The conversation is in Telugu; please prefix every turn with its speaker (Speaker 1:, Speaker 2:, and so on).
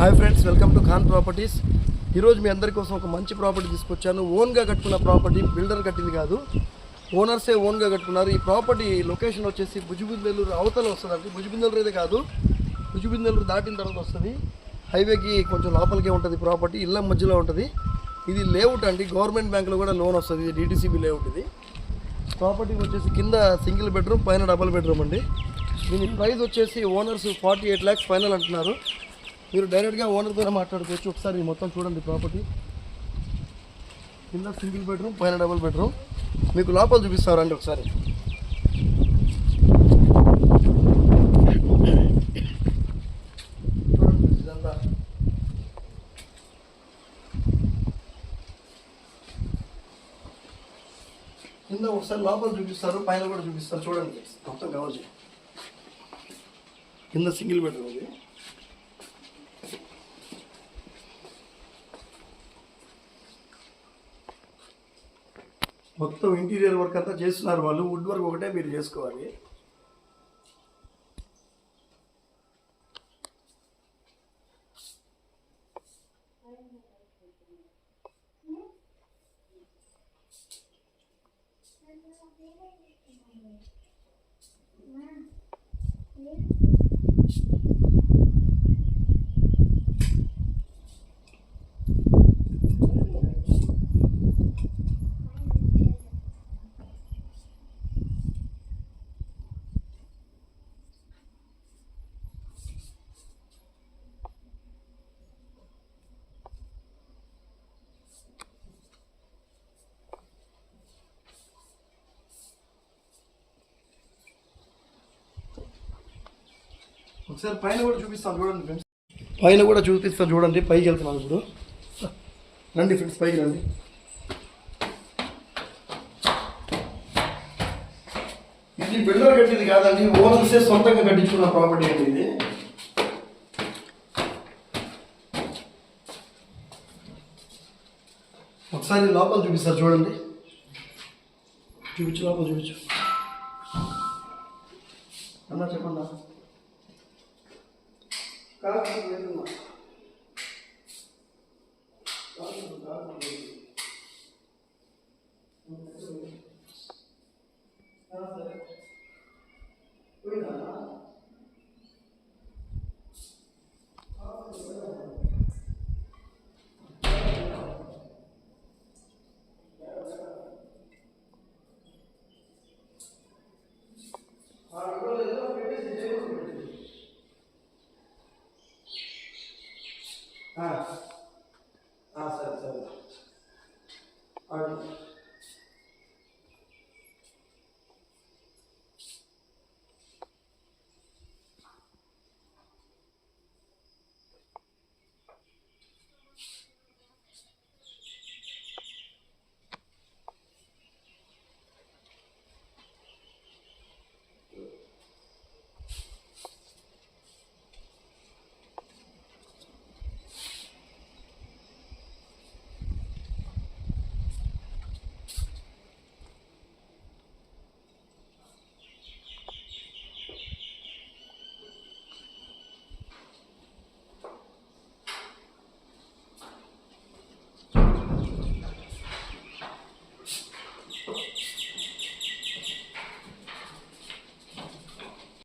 Speaker 1: Hi friends welcome to Khan properties. ఈరోజు మీ అందరి కోసం ఒక మంచి ప్రాపర్టీ తీసుకొచ్చాను. ఓన్గా కట్టుకున్న ప్రాపర్టీ బిల్డర్ కట్టింది కాదు. ఓనర్సే ఓన్గా కట్టుకున్నారు. ఈ ప్రాపర్టీ లొకేషన్ వచ్చేసి భుజబిందెలూరు అవతల వస్తుందండి. భుజబిందెలూరు అయితే కాదు. భుజబిందెలూరు దాటిన తర్వాత వస్తుంది. హైవేకి కొంచెం లోపలికే ఉంటుంది ప్రాపర్టీ. ఇళ్ళ మధ్యలో ఉంటుంది. ఇది లేఅవుట్ అండి. గవర్నమెంట్ బ్యాంకులో కూడా లోన్ వస్తుంది. ఇది డీటీసీబీ లేఅవుట్ ఇది. ప్రాపర్టీ వచ్చేసి కింద సింగిల్ బెడ్రూమ్ పైన డబుల్ బెడ్రూమ్ అండి. దీని ప్రైస్ వచ్చేసి owners forty eight lakhs final అంటున్నారు. మీరు డైరెక్ట్గా ఓనర్తోనే మాట్లాడుకోవచ్చు. ఒకసారి మొత్తం చూడండి ప్రాపర్టీ. కింద సింగిల్ బెడ్రూమ్ పైన డబుల్ బెడ్రూమ్. మీకు లోపల చూపిస్తారండి ఒకసారి. చూడండి కింద ఒకసారి లోపల చూపిస్తారు పైన కూడా చూపిస్తారు. చూడండి మొత్తం కవర్ చేయండి. కింద సింగిల్ బెడ్రూమ్ అది మొత్తం ఇంటీరియర్ వర్క్ అంతా చేస్తున్నారు వాళ్ళు. వుడ్ వర్క్ ఒకటే మీరు చేసుకోవాలి. ఒకసారి పైన కూడా చూపిస్తాను చూడండి ఫ్రెండ్స్ పైన కూడా చూపిస్తాను చూడండి పైకి వెళ్తున్నాను ఇప్పుడు. రండి ఫ్రెండ్స్ పైకి రండి. ఇది బిల్డర్ కట్టింది కాదండి ఓనర్సే సొంతంగా కట్టించుకున్న ప్రాపర్టీ అండి ఇది. ఒకసారి లోపల చూపిస్తారు చూడండి. చూపించు లోపల చూపించు. అన్నా చెప్పండి Ask. Ask that. Argument.